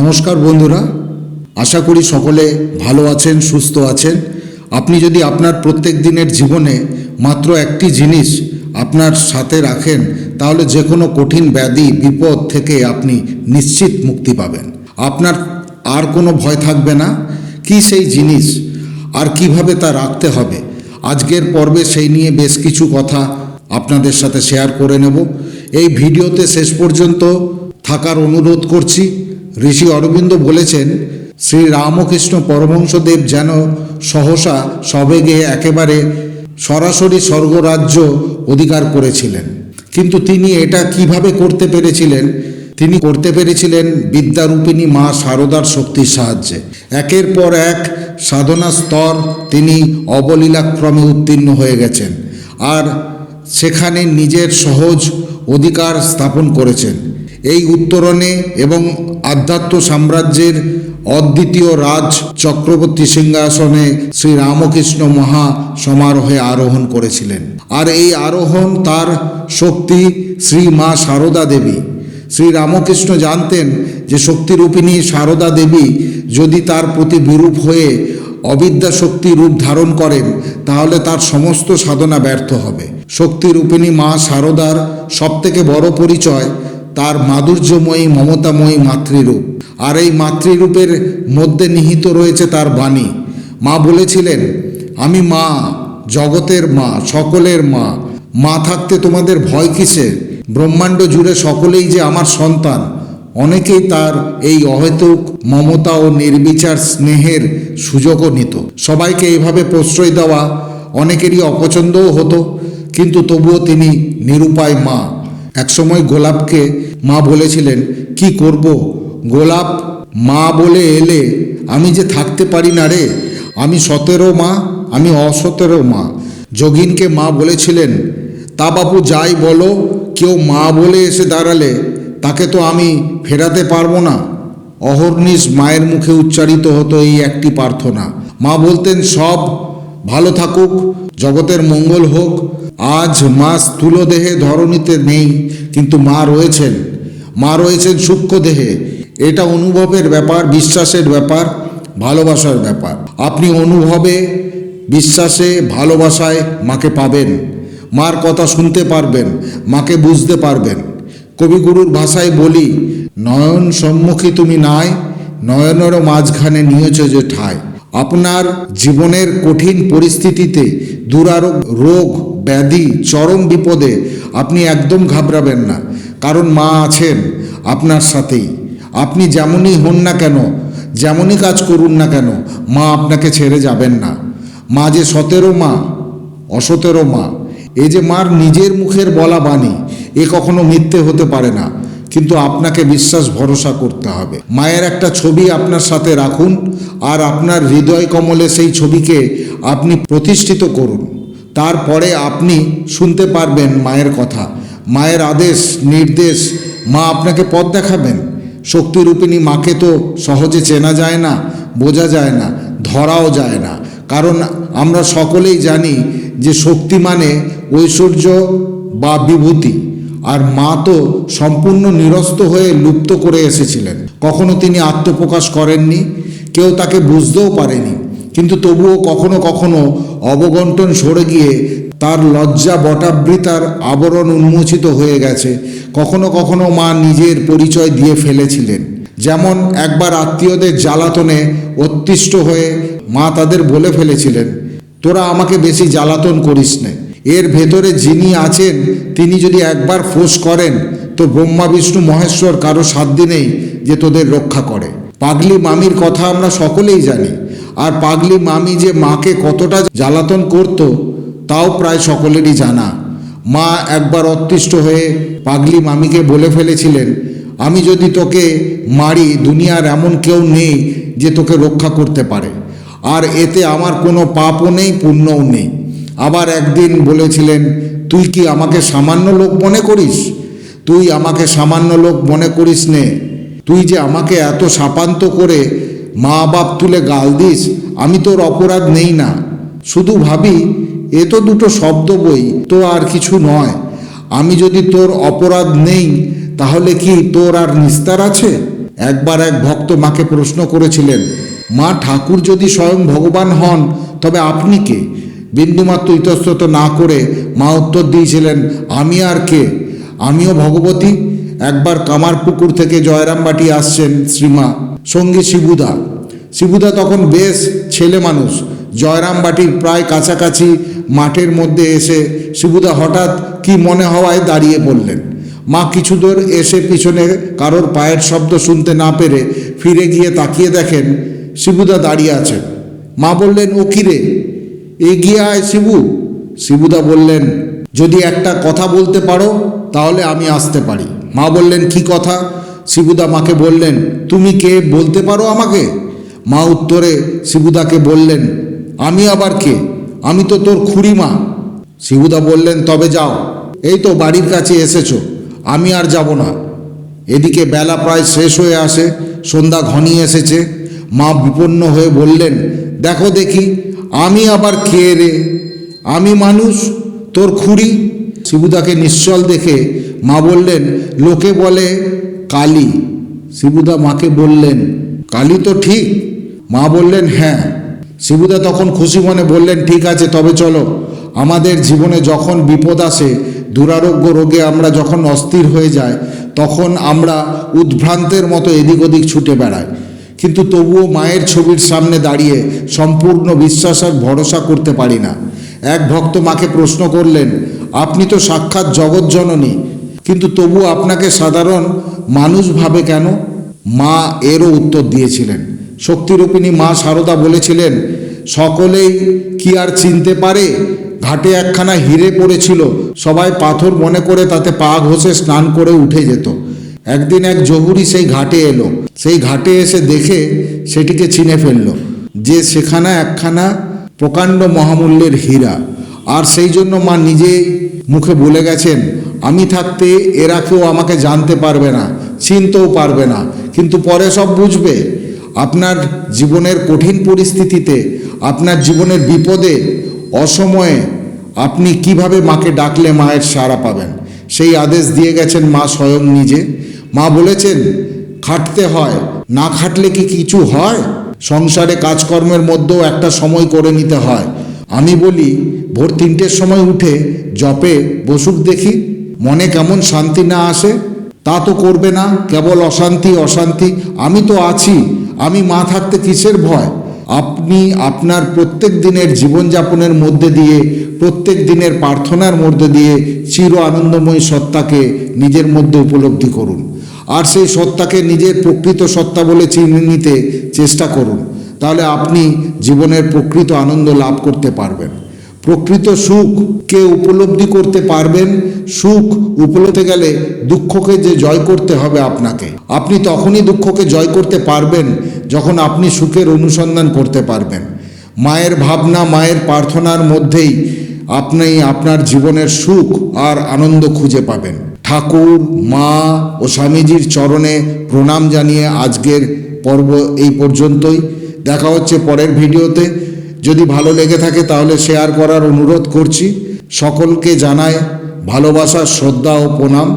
নমস্কার বন্ধুরা, আশা করি সকলে ভালো আছেন, সুস্থ আছেন। আপনি যদি আপনার প্রত্যেক দিনের জীবনে মাত্র একটি জিনিস আপনার সাথে রাখেন, তাহলে যে কোনো কঠিন ব্যাধি, বিপদ থেকে আপনি নিশ্চিত মুক্তি পাবেন। আপনার আর কোনো ভয় থাকবে না, কি সেই জিনিস আর কীভাবে তা রাখতে হবে? আজকের পর্বে সেই নিয়ে বেশ কিছু কথা আপনাদের সাথে শেয়ার করে নেব। এই ভিডিওতে শেষ পর্যন্ত থাকার অনুরোধ করছি। ঋষি অরবিন্দ বলেছেন, শ্রী রামকৃষ্ণ পরমহংসদেব যেন সহসা সবেগে একেবারে সরাসরি স্বর্গরাজ্য অধিকার করেছিলেন। কিন্তু তিনি এটা কীভাবে করতে পেরেছিলেন? তিনি করতে পেরেছিলেন বিদ্যারূপিণী মা শারদার শক্তির সাহায্যে। একের পর এক সাধনা স্তর তিনি অবলীলাক্রমে উত্তীর্ণ হয়ে গেছেন আর সেখানে নিজের সহজ অধিকার স্থাপন করেছেন। এই উত্তরণে এবং আধ্যাত্ম সাম্রাজ্যের অদ্বিতীয় রাজ চক্রবর্তী সিংহাসনে শ্রী রামকৃষ্ণ মহা সমারোহে আরোহণ করেছিলেন। আর এই আরোহণ তার শক্তি শ্রী মা সারদা দেবী। শ্রী রামকৃষ্ণ জানতেন যে শক্তিরূপিণী সারদা দেবী যদি তার প্রতি বিরূপ হয়ে অবিদ্যা শক্তি রূপ ধারণ করেন, তাহলে তার সমস্ত সাধনা ব্যর্থ হবে। শক্তিরূপিণী মা সারদার সবথেকে বড় পরিচয় তার মাধুর্যময়ী, মমতাময়ী মাতৃরূপ। আর এই মাতৃরূপের মধ্যে নিহিত রয়েছে তার বাণী। মা বলেছিলেন, আমি মা, জগতের মা, সকলের মা। মা থাকতে তোমাদের ভয় কিসে ব্রহ্মাণ্ড জুড়ে সকলেই যে আমার সন্তান। অনেকেই তার এই অহেতুক মমতা ও নির্বিচার স্নেহের সুযোগও নিত। সবাইকে এইভাবে প্রশ্রয় দেওয়া অনেকেরই অপছন্দও হতো, কিন্তু তবুও তিনি নিরুপায় মা। একসময় গোলাপকে মা বলেছিলেন, কি করব? গোলাপ মা বলে এলে আমি যে থাকতে পারি না রে। আমি সতেরো মা, আমি অসতেরো মা। যোগিনকে মা বলেছিলেন, তা বাপু যাই বলো, কেউ মা বলে এসে দাঁড়ালে তাকে তো আমি ফেরাতে পারব না। অহর্নিশ মায়ের মুখে উচ্চারিত হতো এই একটি প্রার্থনা। মা বলতেন, সব ভালো থাকুক, জগতের মঙ্গল হোক। আজ মা স্থূল দেহে ধরণীতে নেই, কিন্তু মা রয়েছেন। মা রয়েছেন সূক্ষ্ম দেহে। এটা অনুভবের ব্যাপার, বিশ্বাসের ব্যাপার, ভালোবাসার ব্যাপার। আপনি অনুভবে, বিশ্বাসে, ভালোবাসায় মাকে পাবেন। মার কথা শুনতে পারবেন, মাকে বুঝতে পারবেন। কবিগুরুর ভাষায় বলি, নয়ন সম্মুখী তুমি নাই, নয়নেরও মাঝখানে নিয়েছ যে ঠায় আপনার জীবনের কঠিন পরিস্থিতিতে দুরারোগ, রোগ, ব্যাধি, চরম বিপদে আপনি একদম ঘাবড়াবেন না। কারণ মা আছেন আপনার সাথেই। আপনি যেমনই হন না কেন, যেমনই কাজ করুন না কেন, মা আপনাকে ছেড়ে যাবেন না। মা যে সতেরো মা, অসতেরো মা এই যে মার নিজের মুখের বলা বাণী, এ কখনো মিথ্যে হতে পারে না। কিন্তু আপনাকে বিশ্বাস ভরসা করতে হবে। মায়ের একটা ছবি আপনার সাথে রাখুন আর আপনার হৃদয় কমলে সেই ছবিকে আপনি প্রতিষ্ঠিত করুন। তারপরে আপনি শুনতে পারবেন মায়ের কথা। মায়ের আদেশ, নির্দেশ, মা আপনাকে পথ দেখাবেন। শক্তিরূপিণী মাকে তো সহজে চেনা যায় না, বোঝা যায় না, ধরাও যায় না। কারণ আমরা সকলেই জানি যে শক্তি মানে ঐশ্বর্য বা বিভূতি। আর মা তো সম্পূর্ণ নিরস্ত হয়ে লুপ্ত করে এসেছিলেন। কখনো তিনি আত্মপ্রকাশ করেননি, কেউ তাকে বুঝতেও পারেনি। কিন্তু তবুও কখনো কখনো অবগণ্টন সরে গিয়ে তার লজ্জা, বটাবৃতার আবরণ উন্মোচিত হয়ে গেছে। কখনো কখনো মা নিজের পরিচয় দিয়ে ফেলেছিলেন। যেমন একবার আত্মীয়দের জ্বালাতনে অতিষ্ঠ হয়ে মা তাদের বলে ফেলেছিলেন, তোরা আমাকে বেশি জ্বালাতন করিস না। এর ভেতরে যিনি আছেন, তিনি যদি একবার ফোঁস করেন, তো ব্রহ্মা, বিষ্ণু, মহেশ্বর কারও সাধ্য নেই যে তোদের রক্ষা করে। পাগলি মামির কথা আমরা সকলেই জানি। আর পাগলি মামি যে মাকে কতটা জ্বালাতন করত, তাও প্রায় সকলেরই জানা। মা একবার অতিষ্ঠ হয়ে পাগলি মামিকে বলে ফেলেছিলেন, আমি যদি তোকে মারি, দুনিয়ার এমন কেউ নেই যে তোকে রক্ষা করতে পারে। আর এতে আমার কোনো পাপও নেই, পুণ্যও নেই। আবার একদিন বলেছিলেন, তুই কি আমাকে সামান্য লোক মনে করিস? তুই আমাকে সামান্য লোক মনে করিস নে। তুই যে আমাকে এত সাপান্ত করে মা বাপ তুলে গাল দিস, আমি তোর অপরাধ নেই না। শুধু ভাবি, এ তো দুটো শব্দ বই, তো আর কিছু নয়। আমি যদি তোর অপরাধ নেই, তাহলে কি তোর আর নিস্তার আছে? একবার এক ভক্ত মাকে প্রশ্ন করেছিলেন, মা ঠাকুর যদি স্বয়ং ভগবান হন, তবে আপনি কে? বিন্দুমাত্র ইতস্তত না করে মা উত্তর দিয়েছিলেন, আমি আর কে? আমিও ভগবতী? একবার কামারপুকুর থেকে জয়রামবাটি আসছেন শ্রীমা। সঙ্গী শিবুদা। শিবুদা তখন বেশ ছেলে মানুষ। জয়রামবাটির প্রায় কাছাকাছি মাঠের মধ্যে এসে শিবুদা হঠাৎ কি মনে হওয়ায় দাঁড়িয়ে পড়লেন। মা কিছু দূর এসে পিছনে কারোর পায়ের শব্দ শুনতে না পেরে ফিরে গিয়ে তাকিয়ে দেখেন শিবুদা দাঁড়িয়ে আছেন। মা বললেন, ও কিরে এগিয়ে আয় শিবু। শিবুদা বললেন, যদি একটা কথা বলতে পারো, তাহলে আমি আসতে পারি। মা বললেন, কি কথা? শিবুদা মাকে বললেন, তুমি কে? বলতে পারো আমাকে? মা উত্তরে, শিবুদাকে বললেন, আমি আবার কে? আমি তো তোর খুড়িমা। শিবুদা বললেন, তবে যাও, এই তো বাড়ির কাছে এসেছ, আমি আর যাব না। এদিকে বেলা প্রায় শেষ হয়ে আসে, সন্ধ্যা ঘনিয়ে এসেছে। মা বিপন্ন হয়ে বললেন দেখো দেখি, আমি আবার কে রে? আমি মানুষ, তোর খুঁড়ি? শিবুদাকে নিশ্চল দেখে মা বললেন, লোকে বলে কালী। শিবুদা মাকে বললেন, কালী তো ঠিক। মা বললেন হ্যাঁ। শিবুদা তখন খুশি মনে বললেন, ঠিক আছে, তবে চলো। আমাদের জীবনে যখন বিপদ আসে, দুরারোগ্য রোগে আমরা যখন অস্থির হয়ে যায় তখন আমরা উদ্ভ্রান্তের মতো এদিক ওদিক ছুটে বেড়াই। কিন্তু তবুও মায়ের ছবির সামনে দাঁড়িয়ে সম্পূর্ণ বিশ্বাস আর ভরসা করতে পারি না। এক ভক্ত মাকে প্রশ্ন করলেন, আপনি তো সাক্ষাৎ জগৎজননী কিন্তু তবু আপনাকে সাধারণ মানুষ ভাবে কেন? মা এরও উত্তর দিয়েছিলেন। শক্তিরূপিণী মা সারদা বলেছিলেন, সকলেই কি আর চিনতে পারে? ঘাটে একখানা হিরে পড়েছিল, সবাই পাথর মনে করে তাতে পা ঘষে স্নান করে উঠে যেত। একদিন এক জহুরি সেই ঘাটে এলো সেই ঘাটে এসে দেখে সেটিকে চিনে ফেলল, যে সেখানে একখানা প্রকাণ্ড মহামূল্যের হীরা। আর সেই জন্য মা নিজেই মুখে বলে গেছেন, আমি থাকতে এরা কেউ আমাকে জানতে পারবে না, চিনতেও পারবে না। কিন্তু পরে সব বুঝবে, আপনার জীবনের কঠিন পরিস্থিতিতে, আপনার জীবনের বিপদে, অসময়ে আপনি কীভাবে মাকে ডাকলে মায়ের সাড়া পাবেন? সেই আদেশ দিয়ে গেছেন মা স্বয়ং নিজে। মা বলেছেন খাটতে হয়। না খাটলে কি কিছু হয়? সংসারে কাজকর্মের মধ্যেও একটা সময় করে নিতে হয়। আমি বলি, ভোর তিনটের সময় উঠে জপে বসুক দেখি, মনে কেমন শান্তি না আসে। তা তো করবে না, কেবল অশান্তি অশান্তি। আমি তো আছি, আমি মা থাকতে কিসের ভয়? আপনি আপনার প্রত্যেক দিনের জীবনযাপনের মধ্যে দিয়ে, প্রত্যেক দিনের প্রার্থনার মধ্যে দিয়ে চির আনন্দময়ী সত্তাকে নিজের মধ্যে উপলব্ধি করুন। আর সেই সত্তাকে নিজের প্রকৃত সত্তা বলে চিনে নিতে চেষ্টা করুন। তাহলে আপনি জীবনের প্রকৃত আনন্দ লাভ করতে পারবেন। প্রকৃত সুখকে উপলব্ধি করতে পারবেন, সুখ উপলব্ধি গেলে দুঃখকে যে জয় করতে হবে আপনাকে। আপনি তখনই দুঃখকে জয় করতে পারবেন যখন আপনি সুখের অনুসন্ধান করতে পারবেন। মায়ের ভাবনা, মায়ের প্রার্থনার মধ্যেই আপনি আপনার জীবনের সুখ আর আনন্দ খুঁজে পাবেন। ঠাকুর, মা ও স্বামীজির চরণে প্রণাম জানিয়ে আজকের পর্ব এই পর্যন্তই। দেখা হচ্ছে পরের ভিডিওতে। যদি ভালো লেগে থাকে তাহলে শেয়ার করার অনুরোধ করছি। সকলকে জানায় ভালোবাসা, শ্রদ্ধা ও প্রণাম।